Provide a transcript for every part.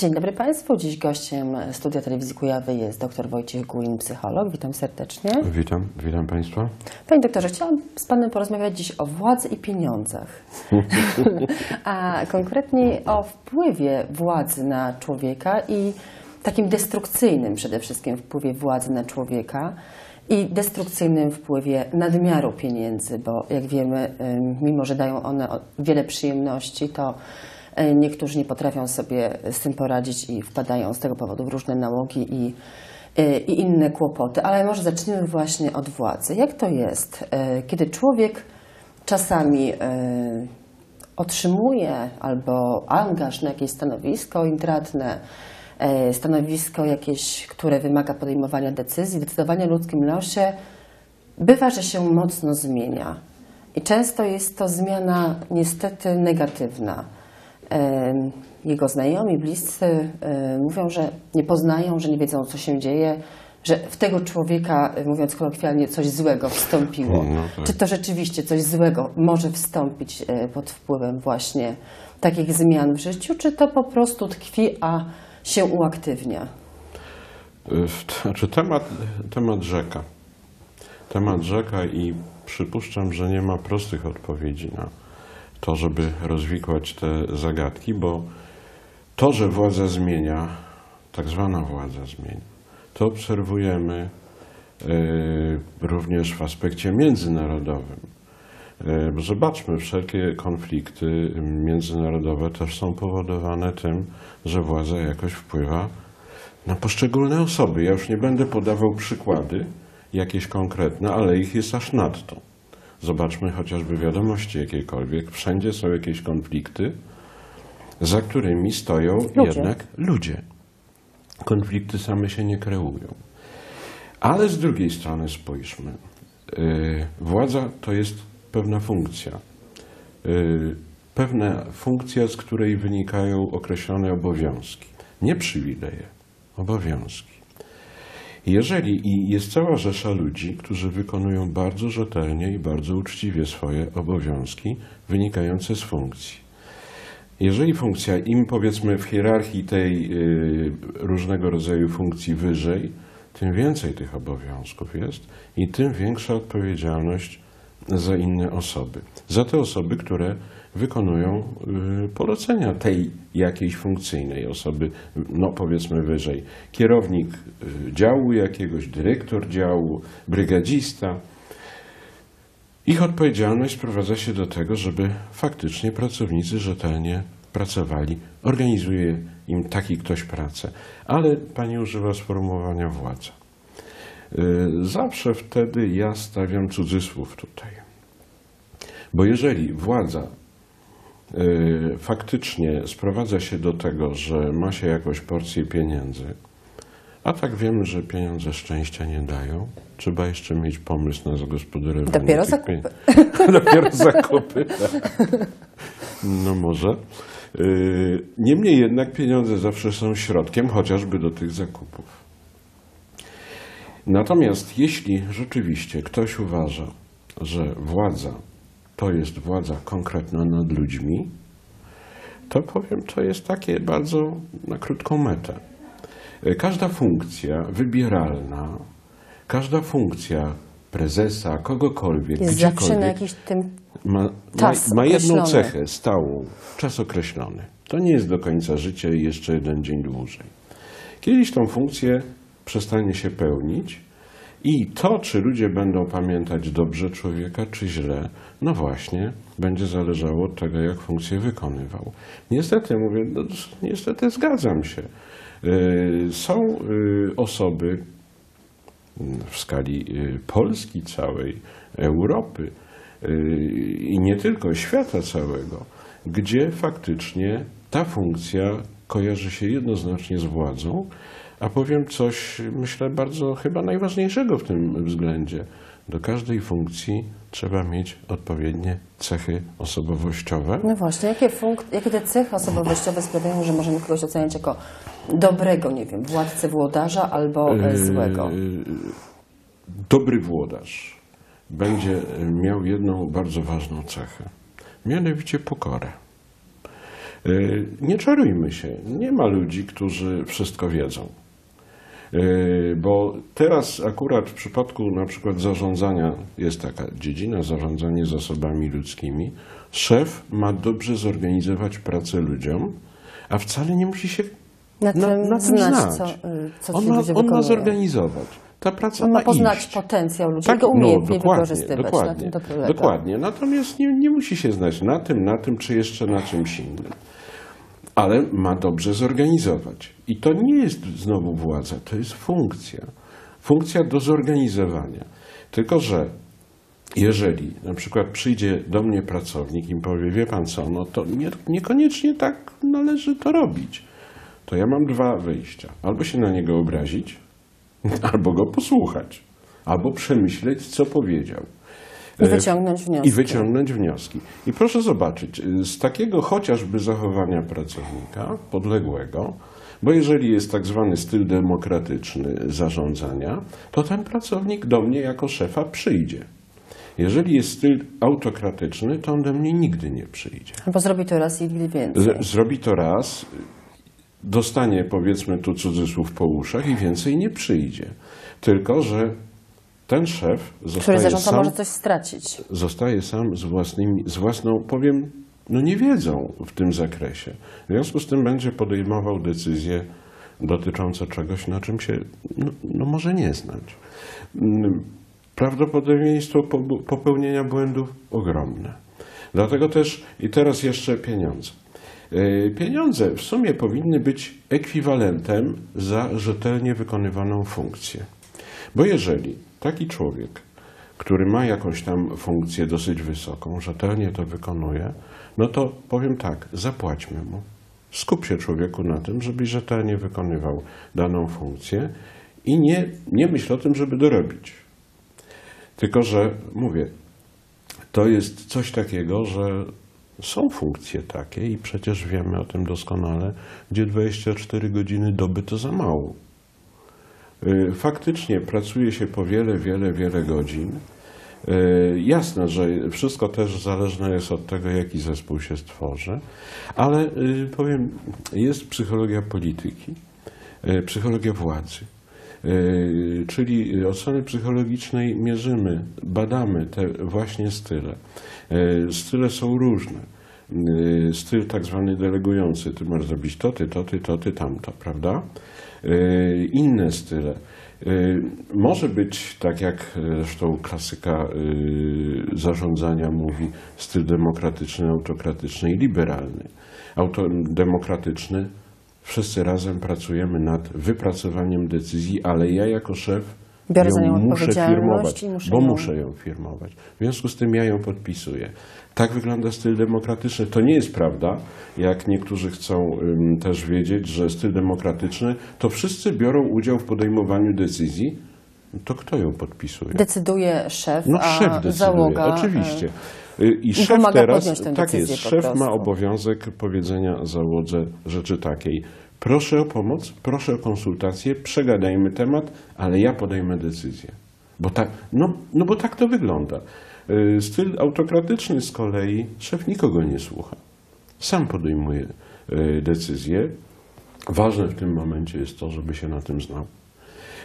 Dzień dobry Państwu. Dziś gościem studia telewizji Kujawy jest dr Wojciech Guin, psycholog. Witam serdecznie. Witam, witam Państwa. Panie doktorze, chciałam z Panem porozmawiać dziś o władzy i pieniądzach, a konkretnie o wpływie władzy na człowieka i takim destrukcyjnym przede wszystkim wpływie władzy na człowieka i destrukcyjnym wpływie nadmiaru pieniędzy, bo jak wiemy, mimo że dają one wiele przyjemności, to niektórzy nie potrafią sobie z tym poradzić i wpadają z tego powodu w różne nałogi i, e, i inne kłopoty. Ale może zacznijmy właśnie od władzy. Jak to jest, e, kiedy człowiek czasami otrzymuje albo angaż na jakieś stanowisko intratne, stanowisko jakieś, które wymaga podejmowania decyzji, decydowania o ludzkim losie, bywa, że się mocno zmienia. I często jest to zmiana niestety negatywna jego znajomi, bliscy mówią, że nie poznają, że nie wiedzą, co się dzieje, że w tego człowieka, mówiąc kolokwialnie, coś złego wstąpiło. No, tak. Czy to rzeczywiście coś złego może wstąpić e, pod wpływem właśnie takich zmian w życiu, czy to po prostu tkwi, a się uaktywnia? Znaczy temat, temat rzeka. Temat rzeka i przypuszczam, że nie ma prostych odpowiedzi na, to, żeby rozwikłać te zagadki, bo to, że władza zmienia, tak zwana władza zmienia, to obserwujemy y, również w aspekcie międzynarodowym. Y, zobaczmy, wszelkie konflikty międzynarodowe też są powodowane tym, że władza jakoś wpływa na poszczególne osoby. Ja już nie będę podawał przykłady jakieś konkretne, ale ich jest aż nadto. Zobaczmy chociażby wiadomości jakiekolwiek. Wszędzie są jakieś konflikty, za którymi stoją ludzie. jednak ludzie. Konflikty same się nie kreują. Ale z drugiej strony spójrzmy. Yy, władza to jest pewna funkcja. Yy, pewna funkcja, z której wynikają określone obowiązki. Nie przywileje, obowiązki. Jeżeli i jest cała rzesza ludzi, którzy wykonują bardzo rzetelnie i bardzo uczciwie swoje obowiązki wynikające z funkcji. Jeżeli funkcja im powiedzmy w hierarchii tej y, różnego rodzaju funkcji wyżej, tym więcej tych obowiązków jest i tym większa odpowiedzialność za inne osoby. Za te osoby, które wykonują y, polecenia tej jakiejś funkcyjnej osoby, no powiedzmy wyżej. Kierownik y, działu jakiegoś, dyrektor działu, brygadzista. Ich odpowiedzialność sprowadza się do tego, żeby faktycznie pracownicy rzetelnie pracowali. Organizuje im taki ktoś pracę. Ale pani używa sformułowania władza. Y, zawsze wtedy ja stawiam cudzysłów tutaj. Bo jeżeli władza faktycznie sprowadza się do tego, że ma się jakąś porcję pieniędzy, a tak wiemy, że pieniądze szczęścia nie dają. Trzeba jeszcze mieć pomysł na zagospodarowanie. Dopiero zakupy. Dopiero zakupy, tak. No może. Y, niemniej jednak pieniądze zawsze są środkiem chociażby do tych zakupów. Natomiast jeśli rzeczywiście ktoś uważa, że władza to jest władza konkretna nad ludźmi, to powiem, to jest takie bardzo na krótką metę. Każda funkcja wybieralna, każda funkcja prezesa, kogokolwiek, jest gdziekolwiek, zawsze na jakiś tym ma, ma, ma jedną cechę stałą, czas określony. To nie jest do końca życia i jeszcze jeden dzień dłużej. Kiedyś tą funkcję przestanie się pełnić, i to, czy ludzie będą pamiętać dobrze człowieka, czy źle, no właśnie, będzie zależało od tego, jak funkcję wykonywał. Niestety, mówię, no, niestety zgadzam się. Y, są y, osoby w skali y, Polski całej, Europy i nie tylko świata całego, gdzie faktycznie ta funkcja kojarzy się jednoznacznie z władzą, a powiem coś, myślę, bardzo chyba najważniejszego w tym względzie. Do każdej funkcji trzeba mieć odpowiednie cechy osobowościowe. No właśnie, jakie, jakie te cechy osobowościowe sprawiają, że możemy kogoś oceniać jako dobrego, nie wiem, władcę, włodarza albo yy, złego? Dobry włodarz będzie miał jedną bardzo ważną cechę, mianowicie pokorę. Y, Nie czarujmy się. Nie ma ludzi, którzy wszystko wiedzą. Y, Bo teraz akurat w przypadku na przykład zarządzania jest taka dziedzina zarządzanie zasobami ludzkimi. Szef ma dobrze zorganizować pracę ludziom, a wcale nie musi się Na na, tym na tym znać, co, y, co on ma, on ma zorganizować. Ta praca On ma ma poznać iść. potencjał ludzi Tak, go umiejętnie no, dokładnie, wykorzystywać. Na dokładnie, tym to polega. dokładnie. Natomiast nie, nie musi się znać na tym, na tym, czy jeszcze na czymś innym. Ale ma dobrze zorganizować. I to nie jest znowu władza, to jest funkcja. Funkcja do zorganizowania. Tylko, że jeżeli na przykład przyjdzie do mnie pracownik i powie, wie pan co, no to nie, niekoniecznie tak należy to robić, to ja mam dwa wyjścia. Albo się na niego obrazić, albo go posłuchać, albo przemyśleć, co powiedział. I wyciągnąć wnioski. I wyciągnąć wnioski. I proszę zobaczyć, y, z takiego chociażby zachowania pracownika podległego, bo jeżeli jest tak zwany styl demokratyczny zarządzania, to ten pracownik do mnie jako szefa przyjdzie. Jeżeli jest styl autokratyczny, to on do mnie nigdy nie przyjdzie. Albo zrobi to raz i nigdy więcej. Z, zrobi to raz, dostanie powiedzmy tu cudzysłów po uszach i więcej nie przyjdzie. Tylko, że ten szef Który zostaje zarządza sam, może coś stracić. zostaje sam z, własnymi, z własną, powiem, no niewiedzą w tym zakresie. W związku z tym będzie podejmował decyzje dotyczące czegoś, na czym się no, no może nie znać. Mm, Prawdopodobieństwo po- popełnienia błędów ogromne. Dlatego też i teraz jeszcze pieniądze. Yy, Pieniądze w sumie powinny być ekwiwalentem za rzetelnie wykonywaną funkcję. Bo jeżeli taki człowiek, który ma jakąś tam funkcję dosyć wysoką, rzetelnie to wykonuje, no to powiem tak, zapłaćmy mu. Skup się człowieku na tym, żebyś rzetelnie wykonywał daną funkcję i nie, nie myśl o tym, żeby dorobić. Tylko, że mówię, to jest coś takiego, że są funkcje takie i przecież wiemy o tym doskonale, gdzie 24 godziny doby to za mało. Y, Faktycznie pracuje się po wiele, wiele, wiele godzin. Y, Jasne, że wszystko też zależne jest od tego, jaki zespół się stworzy, ale y, powiem, jest psychologia polityki, psychologia władzy. Czyli od strony psychologicznej mierzymy, badamy te właśnie style. Style są różne. Y, Styl tak zwany delegujący, ty masz zrobić to, ty, to, ty, to, ty, tamto, prawda? Y, Inne style. Y, Może być, tak jak zresztą klasyka zarządzania mówi, styl demokratyczny, autokratyczny i liberalny. Autodemokratyczny Wszyscy razem pracujemy nad wypracowaniem decyzji, ale ja jako szef Biorę nią muszę firmować, muszę bo ją- muszę ją firmować. W związku z tym ja ją podpisuję. Tak wygląda styl demokratyczny. To nie jest prawda, jak niektórzy chcą też wiedzieć, że styl demokratyczny to wszyscy biorą udział w podejmowaniu decyzji. To kto ją podpisuje? Decyduje szef, No a szef decyduje, załoga... e, oczywiście. Y, I szef teraz, tak jest, szef ma obowiązek powiedzenia załodze rzeczy takiej. Proszę o pomoc, proszę o konsultację, przegadajmy temat, ale ja podejmę decyzję. Bo tak, no, no bo tak to wygląda. Y, Styl autokratyczny z kolei szef nikogo nie słucha. Sam podejmuje y, decyzję. Ważne w tym momencie jest to, żeby się na tym znał.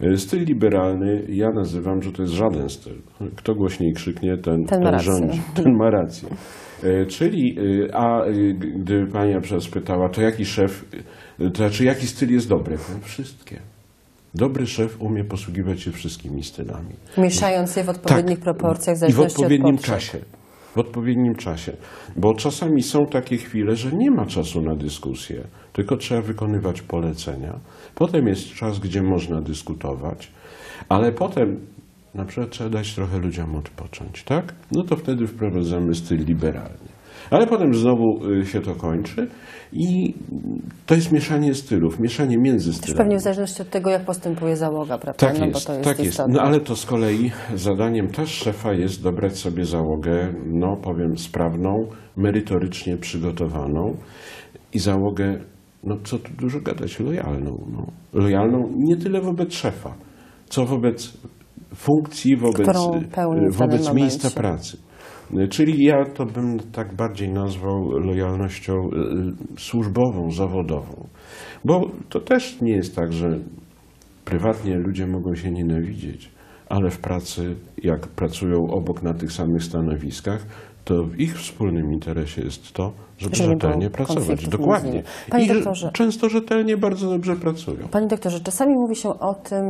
Y, Styl liberalny, ja nazywam, że to jest żaden styl. Kto głośniej krzyknie, ten, Ten rację. rządzi, ten ma rację. Czyli, a gdy pani na przykład spytała, to jaki szef, to znaczy jaki styl jest dobry? Powiem, Wszystkie. Dobry szef umie posługiwać się wszystkimi stylami. Mieszając je w odpowiednich proporcjach, w Tak. I w zależności odpowiednim czasie. W odpowiednim czasie. Bo czasami są takie chwile, że nie ma czasu na dyskusję, tylko trzeba wykonywać polecenia. Potem jest czas, gdzie można dyskutować, ale potem na przykład trzeba dać trochę ludziom odpocząć, tak? No to wtedy wprowadzamy styl liberalny. Ale potem znowu y, się to kończy i to jest mieszanie stylów, mieszanie między Też stylami. pewnie w zależności od tego, jak postępuje załoga, prawda? Tak no jest, jest tak jest. No ale to z kolei zadaniem też szefa jest dobrać sobie załogę, no powiem, sprawną, merytorycznie przygotowaną i załogę, no co tu dużo gadać, lojalną. No. Lojalną nie tyle wobec szefa, co wobec funkcji, wobec, wobec miejsca pracy. Czyli ja to bym tak bardziej nazwał lojalnością y, służbową, zawodową. Bo to też nie jest tak, że prywatnie ludzie mogą się nienawidzieć, ale w pracy, jak pracują obok na tych samych stanowiskach, to w ich wspólnym interesie jest to, żeby, Żeby rzetelnie pracować. Dokładnie. Panie I doktorze. często rzetelnie bardzo dobrze pracują. Panie doktorze, czasami mówi się o tym,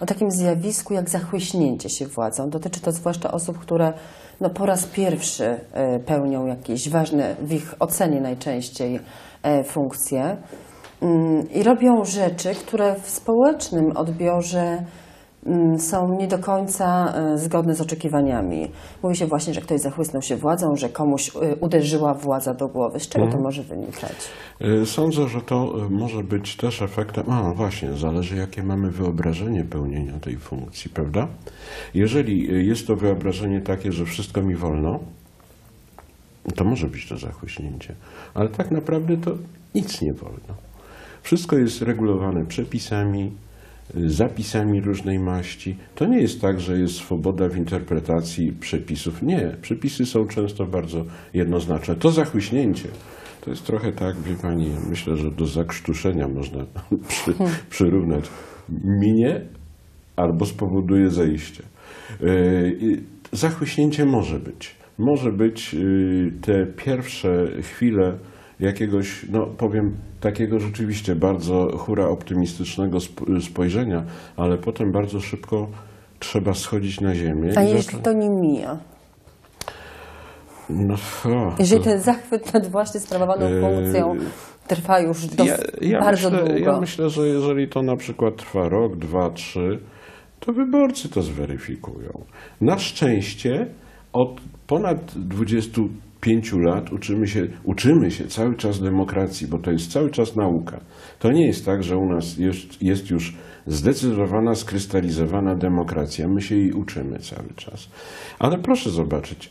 o takim zjawisku jak zachłyśnięcie się władzą. Dotyczy to zwłaszcza osób, które no, po raz pierwszy e, pełnią jakieś ważne, w ich ocenie najczęściej, e, funkcje Mm, i robią rzeczy, które w społecznym odbiorze są nie do końca e, zgodne z oczekiwaniami. Mówi się właśnie, że ktoś zachłysnął się władzą, że komuś e, uderzyła władza do głowy. Z czego to może wynikać? Y, Sądzę, że to może być też efektem, a właśnie, zależy jakie mamy wyobrażenie pełnienia tej funkcji, prawda? Jeżeli jest to wyobrażenie takie, że wszystko mi wolno, to może być to zachłyśnięcie, ale tak naprawdę to nic nie wolno. Wszystko jest regulowane przepisami, zapisami różnej maści. To nie jest tak, że jest swoboda w interpretacji przepisów. Nie, przepisy są często bardzo jednoznaczne. To zachłyśnięcie to jest trochę tak, wie pani, myślę, że do zakrztuszenia można przy, przyrównać. Minie albo spowoduje zejście. I Zachłyśnięcie może być. Może być yy, te pierwsze chwile jakiegoś, no powiem, takiego rzeczywiście bardzo hura optymistycznego sp- spojrzenia, ale potem bardzo szybko trzeba schodzić na ziemię. A jeśli to nie mija? No, o, Jeżeli ten zachwyt nad właśnie sprawowaną Eee, funkcją trwa już dos- ja, ja, bardzo myślę, długo. ja myślę, że jeżeli to na przykład trwa rok, dwa, trzy, to wyborcy to zweryfikują. Na szczęście od ponad 25 lat uczymy się, uczymy się cały czas demokracji, bo to jest cały czas nauka. To nie jest tak, że u nas jest, jest już zdecydowana, skrystalizowana demokracja. My się jej uczymy cały czas. Ale proszę zobaczyć,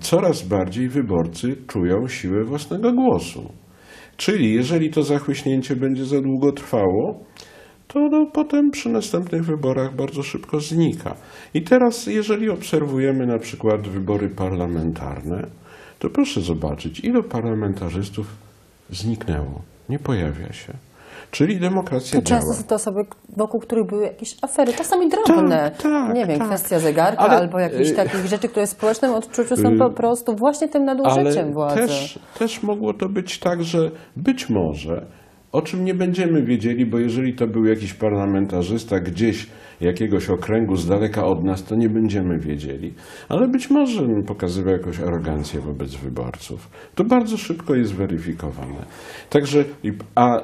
coraz bardziej wyborcy czują siłę własnego głosu. Czyli jeżeli to zachłyśnięcie będzie za długo trwało, to no, potem przy następnych wyborach bardzo szybko znika. I teraz, jeżeli obserwujemy na przykład wybory parlamentarne, to proszę zobaczyć, ilu parlamentarzystów zniknęło, nie pojawia się. Czyli demokracja To działa. często są to osoby, wokół których były jakieś afery, czasami drobne. Tak, tak, nie wiem, tak. kwestia zegarka Ale, albo jakichś y, takich rzeczy, które w społecznym odczuciu są po prostu właśnie tym nadużyciem Ale władzy. też, też mogło to być tak, że być może, o czym nie będziemy wiedzieli, bo jeżeli to był jakiś parlamentarzysta gdzieś jakiegoś okręgu z daleka od nas, to nie będziemy wiedzieli. Ale być może pokazywał jakąś arogancję wobec wyborców. To bardzo szybko jest weryfikowane. Także, a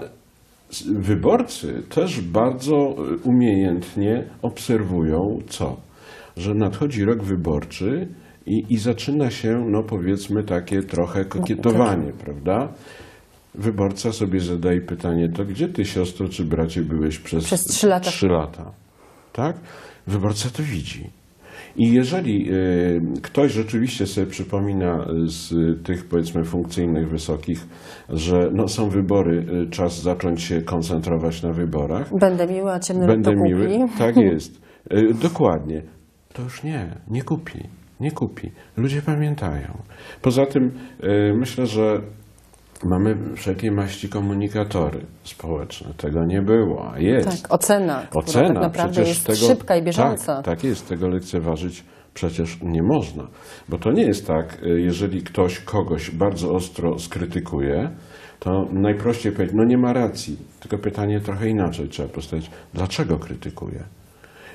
wyborcy też bardzo y, umiejętnie obserwują co? Że nadchodzi rok wyborczy i, i zaczyna się, no powiedzmy, takie trochę kokietowanie, prawda? Wyborca sobie zadaje pytanie, to gdzie ty, siostro czy bracie, byłeś przez, Przez trzy lata. trzy lata? Tak? Wyborca to widzi. I jeżeli y, ktoś rzeczywiście sobie przypomina z tych, powiedzmy, funkcyjnych, wysokich, że no, są wybory, y, czas zacząć się koncentrować na wyborach, Będę miły, a ciemny Będę to kupi. miły. Tak jest. Y, Dokładnie. To już nie, nie kupi. Nie kupi. Ludzie pamiętają. Poza tym myślę, że mamy wszelkie maści komunikatory społeczne. Tego nie było, a jest. Tak, ocena, która Ocena. tak naprawdę przecież jest tego, szybka i bieżąca. Tak, tak jest. Tego lekceważyć przecież nie można. Bo to nie jest tak, y, jeżeli ktoś kogoś bardzo ostro skrytykuje, to najprościej powiedzieć, no nie ma racji. Tylko pytanie trochę inaczej trzeba postawić. Dlaczego krytykuje?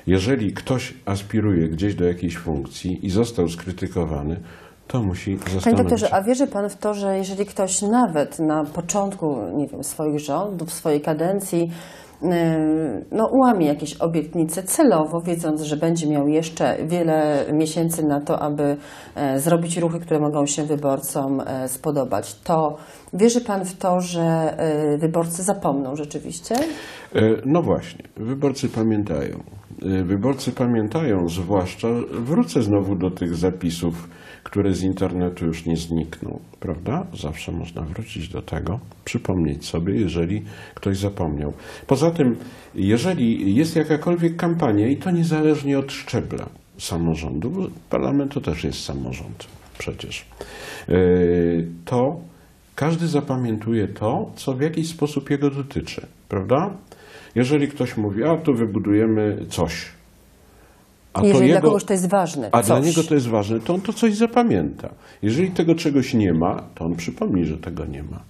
Jeżeli ktoś aspiruje gdzieś do jakiejś funkcji i został skrytykowany, to musi Panie zastanowić doktorze, a wierzy Pan w to, że jeżeli ktoś nawet na początku, nie wiem, swoich rządów, swojej kadencji, no, łamie jakieś obietnice celowo, wiedząc, że będzie miał jeszcze wiele miesięcy na to, aby e, zrobić ruchy, które mogą się wyborcom e, spodobać, to wierzy Pan w to, że e, wyborcy zapomną rzeczywiście? No właśnie, wyborcy pamiętają. E, Wyborcy pamiętają, zwłaszcza, wrócę znowu do tych zapisów, które z internetu już nie znikną, prawda? Zawsze można wrócić do tego, przypomnieć sobie, jeżeli ktoś zapomniał. Poza tym, jeżeli jest jakakolwiek kampania, i to niezależnie od szczebla samorządu, bo parlament to też jest samorząd, przecież, yy, to każdy zapamiętuje to, co w jakiś sposób jego dotyczy, prawda? Jeżeli ktoś mówi, a tu wybudujemy coś, a Jeżeli dla kogoś to jest ważne, a coś. dla niego to jest ważne, to on to coś zapamięta. Jeżeli tego czegoś nie ma, to on przypomni, że tego nie ma.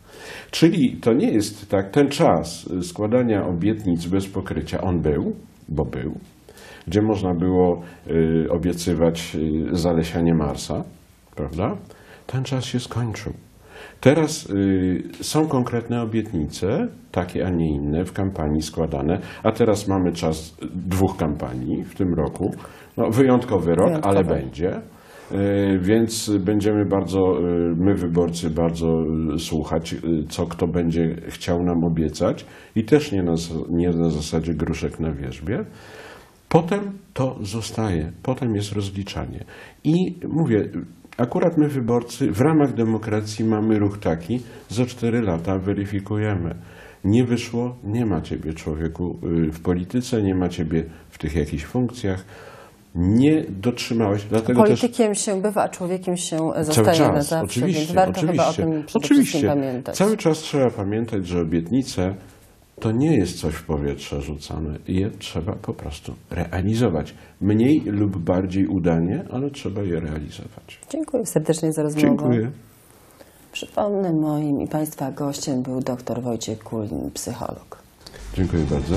Czyli to nie jest tak, ten czas składania obietnic bez pokrycia, on był, bo był, gdzie można było y, obiecywać y, zalesianie Marsa, prawda? Ten czas się skończył. Teraz y, są konkretne obietnice, takie, a nie inne, w kampanii składane, a teraz mamy czas dwóch kampanii w tym roku. No, wyjątkowy rok, Wyjątkowy. ale będzie. Y, Więc będziemy bardzo, y, my wyborcy, bardzo słuchać, co kto będzie chciał nam obiecać i też nie na, nie na zasadzie gruszek na wierzbie. Potem to zostaje, potem jest rozliczanie. I mówię, akurat my wyborcy w ramach demokracji mamy ruch taki, za cztery lata weryfikujemy. Nie wyszło, nie ma ciebie człowieku y, w polityce, nie ma ciebie w tych jakichś funkcjach. Nie dotrzymałeś, dlatego też Politykiem się bywa, a człowiekiem się cały zostaje na zawsze, oczywiście, więc warto oczywiście, chyba o tym przede oczywiście. pamiętać. Cały czas trzeba pamiętać, że obietnice to nie jest coś w powietrze rzucane. Je trzeba po prostu realizować. Mniej lub bardziej udanie, ale trzeba je realizować. Dziękuję serdecznie za rozmowę. Dziękuję. Przypomnę, moim i Państwa gościem był dr Wojciech Kulin, psycholog. Dziękuję bardzo.